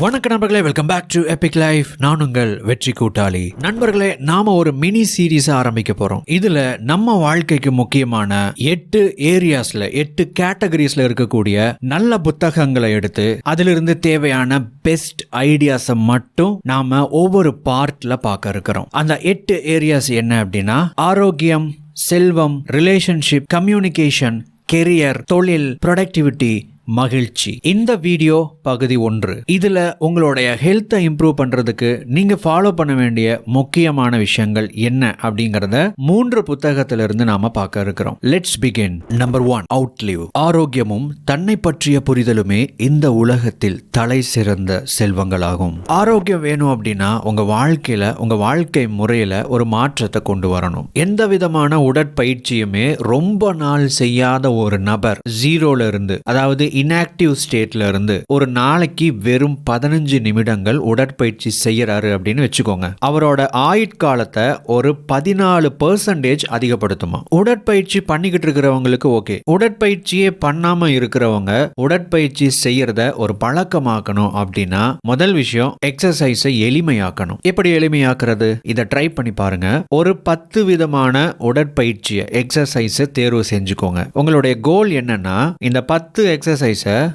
வணக்க நண்பர்களே welcome back to Epic Life நான் உங்கள் வெற்றி கூட்டாளி. நண்பர்களே நாம ஒரு மினி சீரீஸ் ஆரம்பிக்க போறோம். இதுல நம்ம வாழ்க்கைக்கு முக்கியமான எட்டு ஏரியாஸ்ல எட்டு கேட்டகரிஸ்ல இருக்கக்கூடிய நல்ல புத்தகங்களை எடுத்து அதிலிருந்து தேவையான பெஸ்ட் ஐடியாஸை மட்டும் நாம ஒவ்வொரு பார்ட்ல பார்க்க இருக்கிறோம். அந்த எட்டு ஏரியாஸ் என்ன அப்படின்னா ஆரோக்கியம் செல்வம் ரிலேஷன்ஷிப் கம்யூனிகேஷன் கெரியர் தொழில் ப்ரொடக்டிவிட்டி மகிழ்ச்சி. இந்த வீடியோ பகுதி ஒன்று. இதுல உங்களுடைய ஹெல்த்தை இம்ப்ரூவ் பண்றதுக்கு நீங்க ஃபாலோ பண்ண வேண்டிய முக்கியமான விஷயங்கள் என்ன அப்படிங்கறத மூன்று புத்தகத்திலிருந்து நாம பார்க்க இருக்கிறோம். Let's begin number one Outlive ஆரோக்கியமும் தன்னை பற்றிய புரிதலுமே இந்த உலகத்தில் தலை சிறந்த செல்வங்களாகும். ஆரோக்கியம் வேணும் அப்படின்னா உங்க வாழ்க்கையில உங்க வாழ்க்கை முறையில ஒரு மாற்றத்தை கொண்டு வரணும். எந்த விதமான உடற்பயிற்சியுமே ரொம்ப நாள் செய்யாத ஒரு நபர் ஜீரோல இருந்து அதாவது இன்ஆக்டிவ் ஸ்டேட்ல இருந்து ஒரு நாளைக்கு வெறும் பதினஞ்சு நிமிடங்கள் உடற்பயிற்சி செய்யறாரு அப்படின்னு வச்சுக்கோங்க. அவரோட ஆயுட்காலத்தை ஒரு பதினாலு பர்சன்டேஜ் அதிகப்படுத்துமா. உடற்பயிற்சி பண்ணிக்கிட்டு இருக்கிறவங்களுக்கு ஓகே. உடற்பயிற்சியே பண்ணாம இருக்கிறவங்க உடற்பயிற்சி செய்யறத ஒரு பழக்கமாக்கணும் அப்படின்னா முதல் விஷயம் எக்ஸசைஸை எளிமையாக்கணும். எப்படி எளிமையாக்குறது? இதை ட்ரை பண்ணி பாருங்க. ஒரு பத்து விதமான உடற்பயிற்சியை எக்ஸசைஸை தேர்வு செஞ்சுக்கோங்க. உங்களுடைய கோல் என்னன்னா இந்த பத்து எக்ஸசைஸ்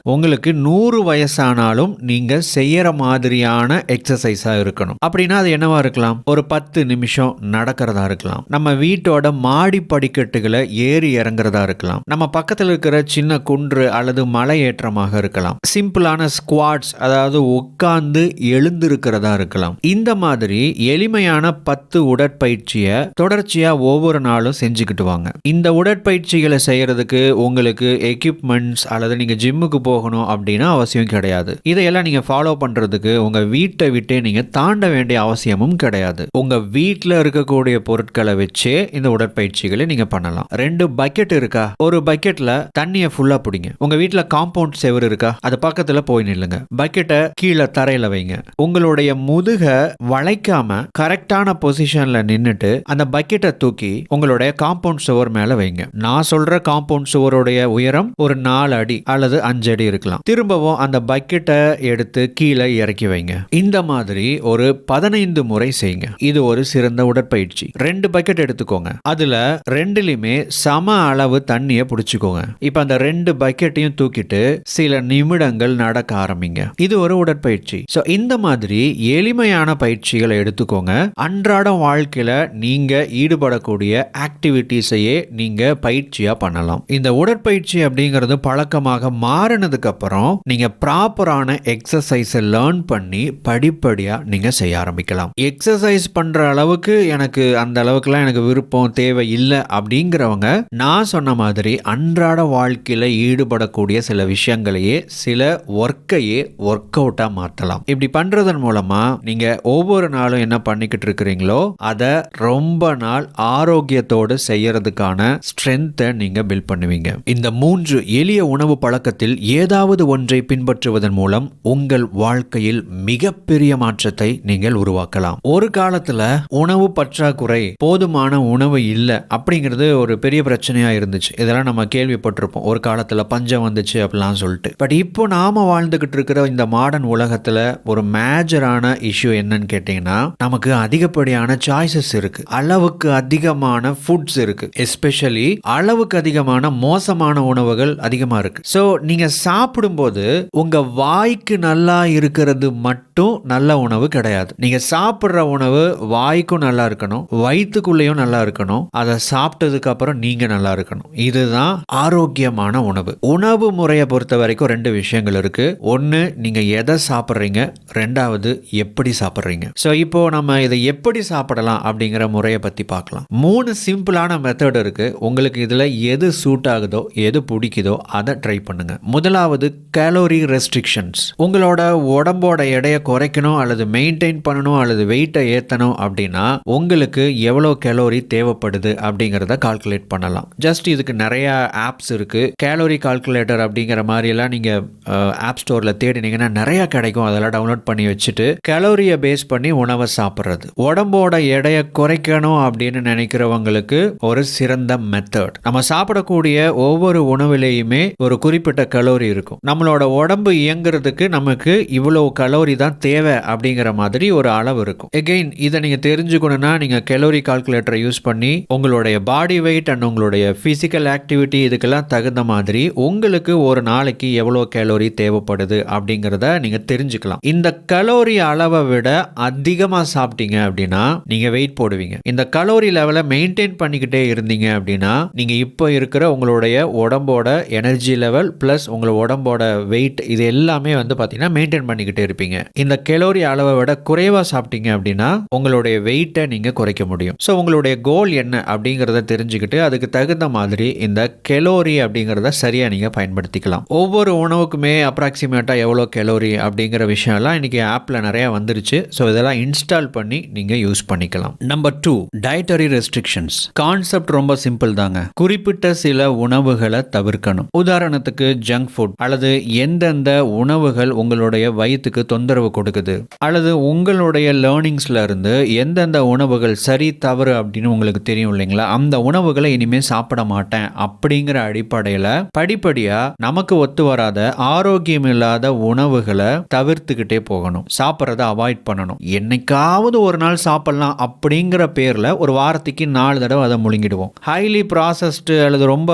உங்களுக்கு நூறு வயசானாலும் நீங்க செய்யற மாதிரியான எக்ஸசைஸா இருக்கணும். அப்படின்னா அது என்னவா இருக்கலாம்? ஒரு பத்து நிமிஷம் நடக்கிறதா இருக்கலாம். நம்ம வீட்டோட மாடி படிக்கட்டுகளை ஏறி இறங்குறதா இருக்கலாம். நம்ம பக்கத்தில் இருக்கிற சின்ன குன்று அல்லது மலை ஏற்றமாக இருக்கலாம். சிம்பிளான ஸ்குவாட்ஸ் அதாவது உட்கார்ந்து எழுந்திருக்கிறதா இருக்கலாம். இந்த மாதிரி எளிமையான பத்து உடற்பயிற்சியை தொடர்ச்சியா ஒவ்வொரு நாளும் செஞ்சுக்கிட்டு வாங்க. இந்த உடற்பயிற்சிகளை செய்யறதுக்கு உங்களுக்கு எக்யூப்மெண்ட்ஸ் அல்லது நீங்க ஜிம்முக்கு போகணும் அப்படின்னா அவசியம் கிடையாது. இதையெல்லாம் நீங்க ஃபாலோ பண்றதுக்கு உங்க வீட்டை விட்டே நீங்க தாண்ட வேண்டிய அவசியமும் கிடையாது. உங்க வீட்டில் இருக்கக்கூடிய பொருட்களை வச்சே இந்த உடற்பயிற்சிகளை நீங்க பண்ணலாம். ரெண்டு பக்கெட் இருக்கா? ஒரு பக்கெட்ல தண்ணியை ஃபுல்லா பிடிங்க. உங்க வீட்டில் காம்பவுண்ட் செவர் இருக்கா? அது பக்கத்துல போய் நில்லுங்க. பக்கெட்டை கீழே தரையில வைங்க. உங்களுடைய முதுக வளைக்காம கரெக்டான பொசிஷன்ல நின்னுட்டு அந்த பக்கெட்டை தூக்கி உங்களுடைய காம்பவுண்ட் சுவர் மேல வைங்க. நான் சொல்ற காம்பவுண்ட் சுவருடைய உயரம் ஒரு நாலு அடி அல்லது அஞ்சு அடி இருக்கலாம். திரும்பவும் அந்த பக்கெட்டை எடுத்து கீழே இறக்கி வைங்க. இந்த மாதிரி ஒரு பதினைந்து முறை செய்யுங்க இது ஒரு சிறந்த உடற்பயிற்சி. ரெண்டு பக்கெட் எடுத்துக்கோங்க. அதுல ரெண்டுலயுமே சம அளவு தண்ணியை பிடிச்சிக்கோங்க. இப்ப அந்த ரெண்டு பக்கெட்டையும் தூக்கிட்டு சில நிமிடங்கள் நடக்க ஆரம்பிங்க. இது ஒரு உடற்பயிற்சி. ஸோ இந்த மாதிரி எளிமையான பயிற்சிகளை எடுத்துக்கோங்க. அன்றாட வாழ்க்கையில நீங்க ஈடுபடக்கூடிய ஆக்டிவிட்டிஸையே நீங்க பயிற்சியா பண்ணலாம். இந்த உடற்பயிற்சி அப்படிங்கிறது பழக்கமாக மாறினதுக்கு அப்புறம் நீங்க ப்ராப்பரான எக்ஸசைஸை லேர்ன் பண்ணி படிப்படியா நீங்க செய்ய ஆரம்பிக்கலாம். எக்ஸசைஸ் பண்ற அளவுக்கு எனக்கு அந்த அளவுக்குலாம் எனக்கு விருப்பம் தேவை இல்லை அப்படிங்கிறவங்க நான் சொன்ன மாதிரி அன்றாட வாழ்க்கையில ஈடுபடக்கூடிய சில விஷயங்களையே சில ஒர்க்கையே ஒர்க் அவுட்டா மாத்தலாம். இப்படி பண்றதன் மூலமா நீங்க ஒவ்வொரு நாளும் என்ன பண்ணிக்கிட்டு இருக்கிறீங்களோ அதை ரொம்ப நாள் ஆரோக்கியத்தோடு செய்யறதுக்கான ஸ்ட்ரென்த்தை நீங்க பில்ட் பண்ணுவீங்க. இந்த மூன்று எளிய உணவு பழக்கத்தில் ஏதாவது ஒன்றை பின்பற்றுவதன் மூலம் உங்கள் வாழ்க்கையில் மிகப்பெரிய மாற்றத்தை நீங்கள் உருவாக்கலாம். ஒரு காலத்துல உணவு பற்றாக்குறை போதுமான உணவு இல்லை அப்படிங்கிறது ஒரு பெரிய பிரச்சனையா இருந்துச்சு. இதெல்லாம் நம்ம கேள்விப்பட்டிருப்போம். ஒரு காலத்துல பஞ்சம் வந்துச்சு அப்படிலாம் சொல்லிட்டு. பட் இப்போ நாம வாழ்ந்துகிட்டு இருக்கிற இந்த மாடர்ன் உலகத்துல ஒரு மேஜரான இஷ்யூ என்னன்னு கேட்டீங்கன்னா நமக்கு அதிகப்படியான சாய்ஸஸ் இருக்கு. அளவுக்கு அதிகமான ஃபுட்ஸ் இருக்கு. எஸ்பெஷலி அளவுக்கு அதிகமான மோசமான உணவுகள் அதிகமா இருக்கு. ஸோ நீங்க சாப்பிடும்போது உங்க வாய்க்கு நல்லா இருக்கிறது மட்டும் நல்ல உணவு கிடையாது. நீங்க சாப்பிட்ற உணவு வாய்க்கும் நல்லா இருக்கணும் வயிற்றுக்குள்ளேயும் நல்லா இருக்கணும் அதை சாப்பிட்டதுக்கு அப்புறம் நீங்க நல்லா இருக்கணும். இதுதான் ஆரோக்கியமான உணவு. உணவு முறையை பொறுத்த வரைக்கும் ரெண்டு விஷயங்கள் இருக்கு. ஒன்று நீங்க எதை சாப்பிட்றீங்க? ரெண்டாவது எப்படி சாப்பிட்றீங்க? ஸோ இப்போ நம்ம இதை எப்படி சாப்பிடலாம் அப்படிங்கிற முறையை பத்தி பார்க்கலாம். மூணு சிம்பிளான மெத்தட் இருக்கு. உங்களுக்கு இதுல எது சூட் ஆகுதோ எது பிடிக்குதோ அதை ட்ரை பண்ணுங்க முதலாவது கேலோரி ரெஸ்ட்ரிக்ஷன்ஸ் உங்களோட உடம்போட எடையை குறைக்கணும் அல்லது மெயின்டைன் பண்ணணும் அல்லது வெயிட்டை ஏற்றணும் அப்படின்னா உங்களுக்கு எவ்வளோ கேலோரி தேவைப்படுது அப்படிங்கிறத கால்குலேட் பண்ணலாம். ஜஸ்ட் இதுக்கு நிறைய ஆப்ஸ் இருக்கு. கேலோரி கால்குலேட்டர் அப்படிங்கிற மாதிரிலாம் நீங்க ஆப் ஸ்டோர்ல தேடினீங்கன்னா நிறைய கிடைக்கும். அதெல்லாம் டவுன்லோட் பண்ணி வச்சுட்டு கேலோரியை பேஸ் பண்ணி உணவை சாப்பிட்றது. உடம்போட எடையை குறைக்கணும் அப்படின்னு நினைக்கிறவங்களுக்கு ஒரு சிறந்த மெத்தட் நம்ம சாப்பிடக்கூடிய ஒவ்வொரு உணவுலேயுமே ஒரு குறிப்பிட்ட குறிப்பிட்ட கலோரி இருக்கும். நம்மளோட உடம்பு இயங்குறதுக்கு நமக்கு இவ்வளவு கலோரி தான் தேவை அப்படிங்கிற மாதிரி ஒரு அளவு இருக்கும். எகெயின் இதை நீங்க தெரிஞ்சுக்கணும்னா நீங்க கலோரி கால்குலேட்டரை யூஸ் பண்ணி உங்களுடைய பாடி வெயிட் அண்ட் உங்களுடைய பிசிக்கல் ஆக்டிவிட்டி இதுக்கெல்லாம் தகுந்த மாதிரி உங்களுக்கு ஒரு நாளைக்கு எவ்வளோ கலோரி தேவைப்படுது அப்படிங்கிறத நீங்க தெரிஞ்சுக்கலாம். இந்த கலோரி அளவை விட அதிகமாக சாப்பிட்டீங்க அப்படின்னா நீங்க வெயிட் போடுவீங்க. இந்த கலோரி லெவலை மெயின்டைன் பண்ணிக்கிட்டே இருந்தீங்க அப்படின்னா நீங்க இப்போ இருக்கிற உங்களுடைய உடம்போட எனர்ஜி லெவல் ப்ளஸ் உங்களோட உடம்போட வெயிட் இது எல்லாமே வந்து பார்த்தீங்கன்னா மெயின்டைன் பண்ணிக்கிட்டே இருப்பீங்க. இந்த கெலோரி அளவை விட குறைவாக சாப்பிட்டீங்க அப்படின்னா உங்களுடைய வெயிட்டை நீங்கள் குறைக்க முடியும். ஸோ உங்களுடைய கோல் என்ன அப்படிங்கிறத தெரிஞ்சுக்கிட்டு அதுக்கு தகுந்த மாதிரி இந்த கெலோரி அப்படிங்கிறத சரியாக நீங்கள் பயன்படுத்திக்கலாம். ஒவ்வொரு உணவுக்குமே அப்ராக்சிமேட்டாக எவ்வளோ கெலோரி அப்படிங்கிற விஷயம்லாம் இன்றைக்கி ஆப்பில் நிறையா வந்துருச்சு. ஸோ இதெல்லாம் இன்ஸ்டால் பண்ணி நீங்கள் யூஸ் பண்ணிக்கலாம். Number two dietary restrictions concept ரொம்ப சிம்பிள் தாங்க. குறிப்பிட்ட சில உணவுகளை தவிர்க்கணும். உதாரணத்துக்கு ஜங்க் ஃபுட் அல்லது எந்தெந்த உணவுகள் உங்களுடைய வயிற்றுக்கு தொந்தரவு கொடுக்குது? அல்லது உங்களுடைய லேர்னிங்ஸில் இருந்து எந்தெந்த உணவுகள் சரி தவறு அப்படின்னு உங்களுக்கு தெரியும் இல்லைங்களா? அந்த உணவுகளை இனிமேல் சாப்பிட மாட்டேன் அப்படிங்கிற அடிப்படையில் படிப்படியாக நமக்கு ஒத்து வராத ஆரோக்கியம் இல்லாத உணவுகளை தவிர்த்துக்கிட்டே போகணும். சாப்பிட்றத அவாய்ட் பண்ணணும். என்னைக்காவது ஒரு நாள் சாப்பிடலாம் அப்படிங்கிற பேரில் ஒரு வாரத்துக்கு நாலு தடவை அதை முழுங்கிடுவோம். ஹைலி ப்ராசஸ்டு அல்லது ரொம்ப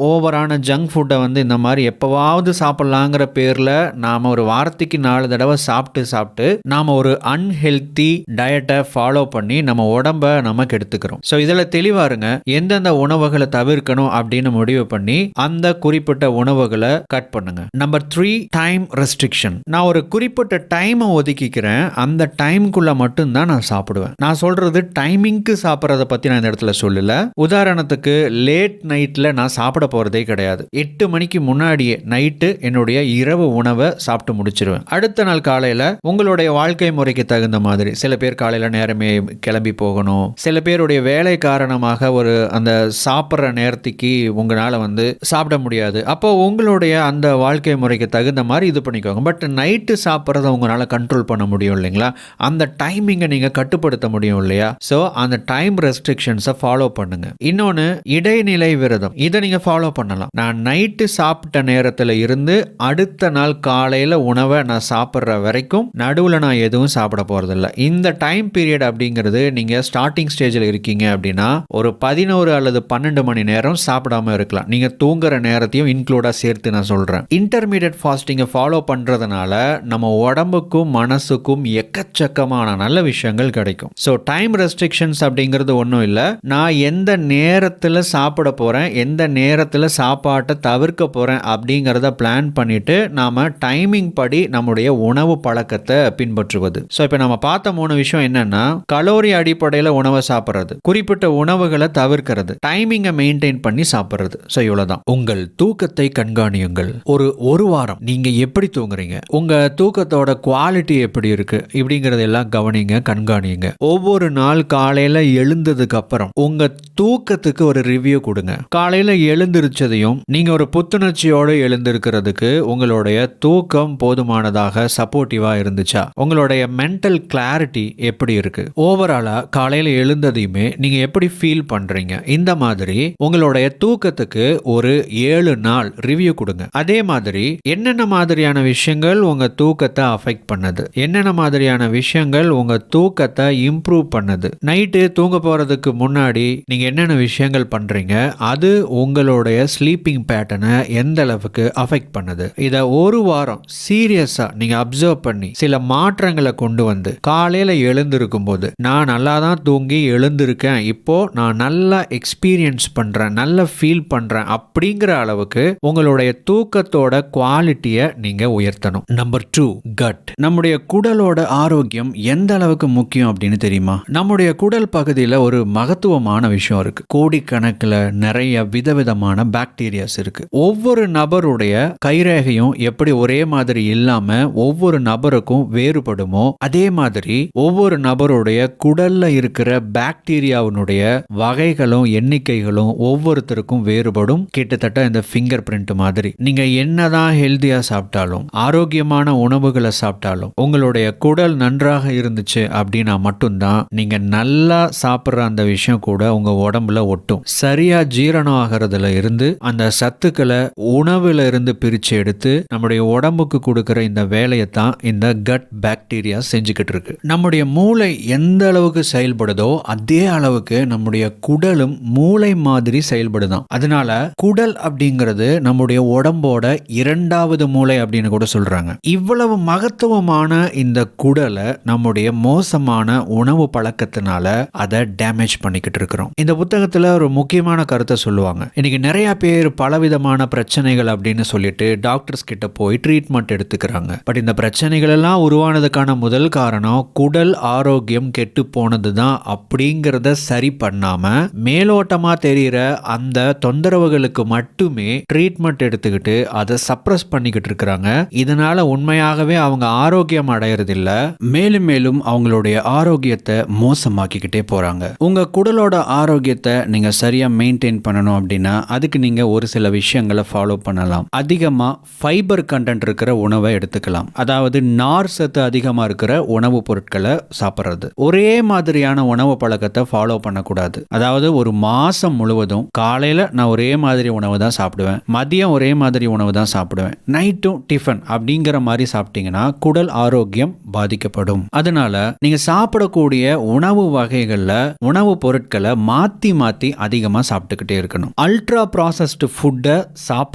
ஓவரான ஜங்க் ஃபுட்டை வந்து இந்த மாதிரி எப்போவாவது சாப்பிட்லாங்கிற பேரில் நாம் ஒரு வாரத்துக்கு நாலு தடவை சாப்பிட்டு சாப்பிட்டு நாம் ஒரு அன்ஹெல்த்தி டயட்டை ஃபாலோ பண்ணி நம்ம உடம்ப நமக்கு எடுத்துக்கிறோம். ஸோ இதில் தெளிவாருங்க எந்தெந்த உணவுகளை தவிர்க்கணும் அப்படின்னு முடிவு பண்ணி அந்த குறிப்பிட்ட உணவுகளை கட் பண்ணுங்க. நம்பர் த்ரீ டைம் ரெஸ்ட்ரிக்ஷன் நான் ஒரு குறிப்பிட்ட டைமை ஒதுக்கிக்கிறேன். அந்த டைமுக்குள்ள மட்டும்தான் நான் சாப்பிடுவேன். நான் சொல்றது டைமிங்க்கு சாப்பிட்றத பற்றி நான் இந்த இடத்துல சொல்லல. உதாரணத்துக்கு லேட் நைட்டில் நான் சாப்பிட போகிறதே கிடையாது. எட்டு மணிக்கு முன்னாடி முன்னாடியே நைட்டு என்னுடைய இரவு உணவை சாப்பிட்டு முடிச்சிருவேன். அடுத்த நாள் காலையில் உங்களுடைய வாழ்க்கை முறைக்கு தகுந்த மாதிரி சில பேர் காலையில் நேரமே கிளம்பி போகணும். சில பேருடைய வேலை காரணமாக ஒரு அந்த சாப்பிட்ற நேரத்துக்கு உங்களால் வந்து சாப்பிட முடியாது. அப்போ உங்களுடைய அந்த வாழ்க்கை முறைக்கு தகுந்த மாதிரி இது பண்ணிக்கோங்க. பட் நைட்டு சாப்பிட்றத உங்களால் கண்ட்ரோல் பண்ண முடியும் இல்லைங்களா? அந்த டைமிங்கை நீங்கள் கட்டுப்படுத்த முடியும் இல்லையா? ஸோ அந்த டைம் ரெஸ்ட்ரிக்ஷன்ஸை ஃபாலோ பண்ணுங்க. இன்னொன்று இடைநிலை விரதம். இதை நீங்கள் ஃபாலோ பண்ணலாம். நான் நைட்டு சாப்பிட்டு நேரத்தில் இருந்து அடுத்த நாள் காலையில் உணவை நான் சாப்பிட்ற வரைக்கும் நடுவில் நான் எதுவும் சாப்பிட போகிறதில்ல இந்த டைம் பீரியட் அப்படிங்கிறது நீங்கள் ஸ்டார்டிங் ஸ்டேஜில் இருக்கீங்க அப்படின்னா ஒரு பதினோரு அல்லது பன்னெண்டு மணி நேரம் சாப்பிடாம இருக்கலாம். நீங்கள் தூங்குற நேரத்தையும் இன்க்ளூடாக சேர்த்து நான் சொல்கிறேன் இன்டர்மீடியட் ஃபாஸ்டிங்கை ஃபாலோ பண்ணுறதுனால நம்ம உடம்புக்கும் மனசுக்கும் எக்கச்சக்கமான நல்ல விஷயங்கள் கிடைக்கும். ஸோ டைம் ரெஸ்ட்ரிக்ஷன்ஸ் அப்படிங்கிறது ஒன்றும் இல்லை. நான் எந்த நேரத்தில் சாப்பிட போகிறேன் எந்த நேரத்தில் சாப்பாட்டை தவிர்க்க போகிறேன் அப்படிங்கிறத பிளான் பண்ணிட்டு நாம் டைமிங் படி நம்முடைய உணவு பழக்கத்தை பின்பற்றுவது. ஸோ இப்போ நம்ம பார்த்த மூணு விஷயம் என்னன்னா கலோரி அடிப்படையில் உணவை சாப்பிட்றது. குறிப்பிட்ட உணவுகளை தவிர்க்கிறது. டைமிங்கை மெயின்டைன் பண்ணி சாப்பிட்றது. ஸோ இவ்வளோதான் உங்கள் தூக்கத்தை கண்காணியுங்கள். ஒரு ஒரு வாரம் நீங்கள் எப்படி தூங்குறீங்க? உங்கள் தூக்கத்தோட குவாலிட்டி எப்படி இருக்கு? இப்படிங்கிறத எல்லாம் கவனிங்க கண்காணியுங்க. ஒவ்வொரு நாள் காலையில் எழுந்ததுக்கு அப்புறம் உங்கள் தூக்கத்துக்கு ஒரு ரிவ்யூ கொடுங்க. காலையில் எழுந்திருச்சதையும் நீங்கள் ஒரு புத்துணர்ச்சி எனர்ஜியோடு எழுந்திருக்கிறதுக்கு உங்களுடைய தூக்கம் போதுமானதாக சப்போர்ட்டிவாக இருந்துச்சா? உங்களுடைய மென்டல் கிளாரிட்டி எப்படி இருக்கு? ஓவராலா காலையில் எழுந்ததையுமே நீங்க எப்படி ஃபீல் பண்றீங்க? இந்த மாதிரி உங்களுடைய தூக்கத்துக்கு ஒரு ஏழு நாள் ரிவ்யூ கொடுங்க. அதே மாதிரி என்னென்ன மாதிரியான விஷயங்கள் உங்க தூக்கத்தை அஃபெக்ட் பண்ணுது? என்னென்ன மாதிரியான விஷயங்கள் உங்க தூக்கத்தை இம்ப்ரூவ் பண்ணுது? நைட்டு தூங்க போறதுக்கு முன்னாடி நீங்க என்னென்ன விஷயங்கள் பண்றீங்க? அது உங்களுடைய ஸ்லீப்பிங் பேட்டர்னை எந்த அளவுக்கு அஃபெக்ட் பண்ணுது? இதை ஒரு வாரம் சீரியஸா நீங்க அப்சர்வ் பண்ணி சில மாற்றங்களை கொண்டு வந்து காலையில எழுந்திருக்கும் போது நான் நல்லா தான் தூங்கி எழுந்திருக்கேன் இப்போ நான் நல்லா எக்ஸ்பீரியன்ஸ் பண்றேன் நல்லா ஃபீல் பண்ணுறேன் அப்படிங்கிற அளவுக்கு உங்களுடைய தூக்கத்தோட குவாலிட்டியை நீங்க உயர்த்தணும். நம்பர் டூ கட் நம்முடைய குடலோட ஆரோக்கியம் எந்த அளவுக்கு முக்கியம் அப்படின்னு தெரியுமா? நம்முடைய குடல் பகுதியில் ஒரு மகத்துவமான விஷயம் இருக்கு. கோடிக்கணக்கில் நிறைய விதவிதமான பாக்டீரியாஸ் இருக்கு. ஒவ்வொரு நபருடைய கைரேகையும் எப்படி ஒரே மாதிரி இல்லாம ஒவ்வொரு நபருக்கும் வேறுபடுமோ அதே மாதிரி ஒவ்வொரு நபருடைய குடல்ல இருக்கிற பாக்டீரியாவினுடைய வகைகளும் எண்ணிக்கைகளும் ஒவ்வொருத்தருக்கும் வேறுபடும். கிட்டத்தட்ட இந்த ஃபிங்கர் பிரிண்ட் மாதிரி. நீங்க என்னதான் ஹெல்தியா சாப்பிட்டாலும் ஆரோக்கியமான உணவுகளை சாப்பிட்டாலும் உங்களுடைய குடல் நன்றாக இருந்துச்சு அப்படின்னா மட்டும்தான் நீங்க நல்லா சாப்பிட்ற அந்த விஷயம் கூட உங்க உடம்புல ஒட்டும். சரியா ஜீரணம் ஆகிறதுல இருந்து அந்த சத்துக்களை உணவில் இருந்து பிரித்து எடுத்து நம்முடைய உடம்புக்கு கொடுக்குற இந்த வேலையை தான் இந்த கட் பாக்டீரியா செஞ்சுக்கிட்டு இருக்கு. நம்முடைய மூளை எந்த அளவுக்கு செயல்படுதோ அதே அளவுக்கு நம்முடைய குடலும் மூளை மாதிரி செயல்படுதான். அதனால குடல் அப்படிங்கிறது நம்முடைய உடம்போட இரண்டாவது மூளை அப்படின்னு கூட சொல்றாங்க. இவ்வளவு மகத்துவமான இந்த குடலை நம்முடைய மோசமான உணவு பழக்கத்தினால அதை டேமேஜ் பண்ணிக்கிட்டு இருக்கிறோம். இந்த புத்தகத்துல ஒரு முக்கியமான கருத்தை சொல்லுவாங்க. இன்னைக்கு நிறைய பேர் பலவிதமான பிரச்சனைகள் அப்படின்னு சொல்லிட்டு டாக்டர்ஸ் கிட்ட போய் ட்ரீட்மெண்ட் எடுத்துக்கிறாங்க. பட் இந்த பிரச்சனைகள் எல்லாம் உருவானதுக்கான முதல் காரணம் குடல் ஆரோக்கியம் கெட்டு போனது தான் அப்படிங்கிறத சரி பண்ணாம மேலோட்டமா தெரிகிற அந்த தொந்தரவுகளுக்கு மட்டுமே ட்ரீட்மெண்ட் எடுத்துக்கிட்டு அதை சப்ரஸ் பண்ணிக்கிட்டு இருக்கிறாங்க. இதனால உண்மையாகவே அவங்க ஆரோக்கியம் அடையறதில்ல. மேலும் மேலும் அவங்களுடைய ஆரோக்கியத்தை மோசமாக்கிக்கிட்டே போறாங்க. உங்க குடலோட ஆரோக்கியத்தை நீங்க சரியா மெயின்டைன் பண்ணணும் அப்படின்னா அதுக்கு நீங்க ஒரு சில விஷயங்களை ஃபாலோ பண்ணலாம். அதிகமாக ஃபைபர் கண்டென்ட் இருக்கிற உணவை எடுத்துக்கலாம். அதாவது நார் சத்து அதிகமாக இருக்கிற உணவுப் பொருட்களை சாப்பிட்றது. ஒரே மாதிரியான உணவு பழக்கத்தை ஃபாலோ பண்ணக்கூடாது. அதாவது ஒரு மாதம் முழுவதும் காலையில் நான் ஒரே மாதிரி உணவு தான் சாப்பிடுவேன். மதியம் ஒரே மாதிரி உணவு தான் சாப்பிடுவேன். நைட்டும் டிஃபன் அப்படிங்கிற மாதிரி சாப்பிட்டீங்கன்னா குடல் ஆரோக்கியம் பாதிக்கப்படும். அதனால நீங்கள் சாப்பிடக்கூடிய உணவு வகைகளில் உணவுப் பொருட்களை மாற்றி மாற்றி அதிகமாக சாப்பிட்டுக்கிட்டே இருக்கணும். அல்ட்ரா ப்ராசஸ்டு ஃபுட்டை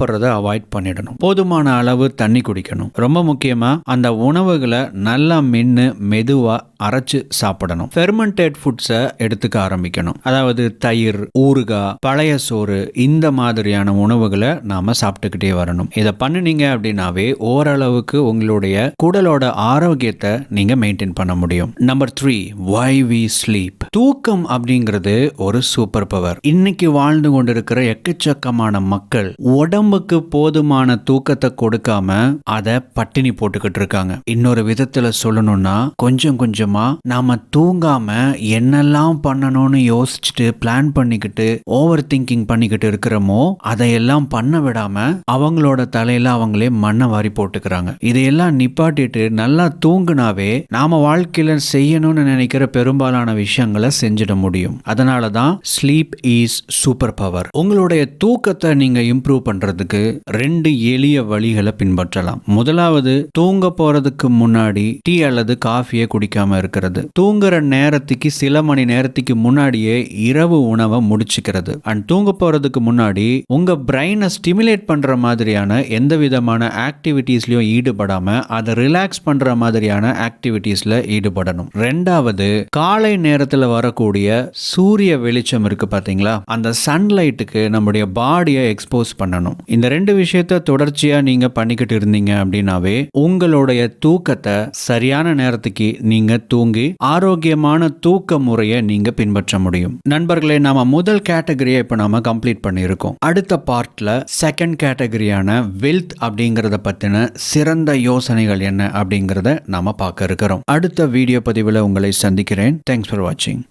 சாப்பிட்றத அவாய்ட் பண்ணிடணும். போதுமான அளவு தண்ணி குடிக்கணும். ரொம்ப முக்கியமா அந்த உணவுகளை நல்லா மின்னு மெதுவா அரைச்சு சாப்பிடணும். ஃபெர்மெண்டேட் ஃபுட்ஸை எடுத்துக்க ஆரம்பிக்கணும். அதாவது தயிர் ஊறுகாய் பழைய சோறு இந்த மாதிரியான உணவுகளை நாம சாப்பிட்டுக்கிட்டே வரணும். இதை பண்ணுனீங்க அப்படின்னாவே ஓரளவுக்கு உங்களுடைய குடலோட ஆரோக்கியத்தை நீங்க மெயின்டைன் பண்ண முடியும். Number three Why We Sleep தூக்கம் அப்படிங்கிறது ஒரு சூப்பர் பவர் இன்னைக்கு வாழ்ந்து கொண்டிருக்கிற எக்கச்சக்கமான மக்கள் உடம்பு உடம்புக்கு போதுமான தூக்கத்தை கொடுக்காம அதை பட்டினி போட்டுக்கிட்டு இருக்காங்க. இன்னொரு விதத்துல சொல்லணும்னா கொஞ்சம் கொஞ்சமா நாம தூங்காம என்னெல்லாம் பண்ணணும்னு யோசிச்சுட்டு பிளான் பண்ணிக்கிட்டு ஓவர் திங்கிங் பண்ணிக்கிட்டு இருக்கிறோமோ அதையெல்லாம் பண்ண விடாம அவங்களோட தலையில அவங்களே மண்ணை வாரி போட்டுக்கிறாங்க. இதையெல்லாம் நிப்பாட்டிட்டு நல்லா தூங்குனாவே நாம வாழ்க்கையில செய்யணும்னு நினைக்கிற பெரும்பாலான விஷயங்களை செஞ்சிட முடியும். அதனால தான் ஸ்லீப் இஸ் சூப்பர் பவர் உங்களுடைய தூக்கத்தை நீங்க இம்ப்ரூவ் பண்றதுக்கு ரெண்டு எளிய வழிகளை பின்பற்றலாம். முதலாவது தூங்க போறதுக்கு முன்னாடி டீ அல்லது காஃபியை குடிக்காம இருக்கிறது. தூங்குற நேரத்துக்கு சில மணி நேரத்துக்கு முன்னாடியே இரவு உணவை முடிச்சுக்கிறது. அண்ட் தூங்க போறதுக்கு முன்னாடி உங்க பிரெயினை ஸ்டிமுலேட் பண்ற மாதிரியான எந்த விதமான ஆக்டிவிட்டீஸ்லயும் ஈடுபடாம அதை ரிலாக்ஸ் பண்ற மாதிரியான ஆக்டிவிட்டீஸ்ல ஈடுபடணும். ரெண்டாவது காலை நேரத்தில் வரக்கூடிய சூரிய வெளிச்சம் இருக்கு பாத்தீங்களா? அந்த சன்லைட்டுக்கு நம்முடைய பாடியை எக்ஸ்போஸ் பண்ணணும். இந்த ரெண்டு விஷயத்த தொடர்ச்சியாக நீங்கள் பண்ணிக்கிட்டு இருந்தீங்க அப்படின்னாவே உங்களுடைய தூக்கத்தை சரியான நேரத்துக்கு நீங்கள் தூங்கி ஆரோக்கியமான தூக்க முறையை நீங்கள் பின்பற்ற முடியும். நண்பர்களே நாம முதல் கேட்டகரியை இப்போ நாம கம்ப்ளீட் பண்ணியிருக்கோம். அடுத்த பார்ட்ல செகண்ட் கேட்டகரியான வெல்த் அப்படிங்கிறத பற்றின சிறந்த யோசனைகள் என்ன அப்படிங்கிறத நாம பார்க்க இருக்கிறோம். அடுத்த வீடியோ பதிவில் உங்களை சந்திக்கிறேன். தேங்க்ஸ் ஃபார் வாட்சிங்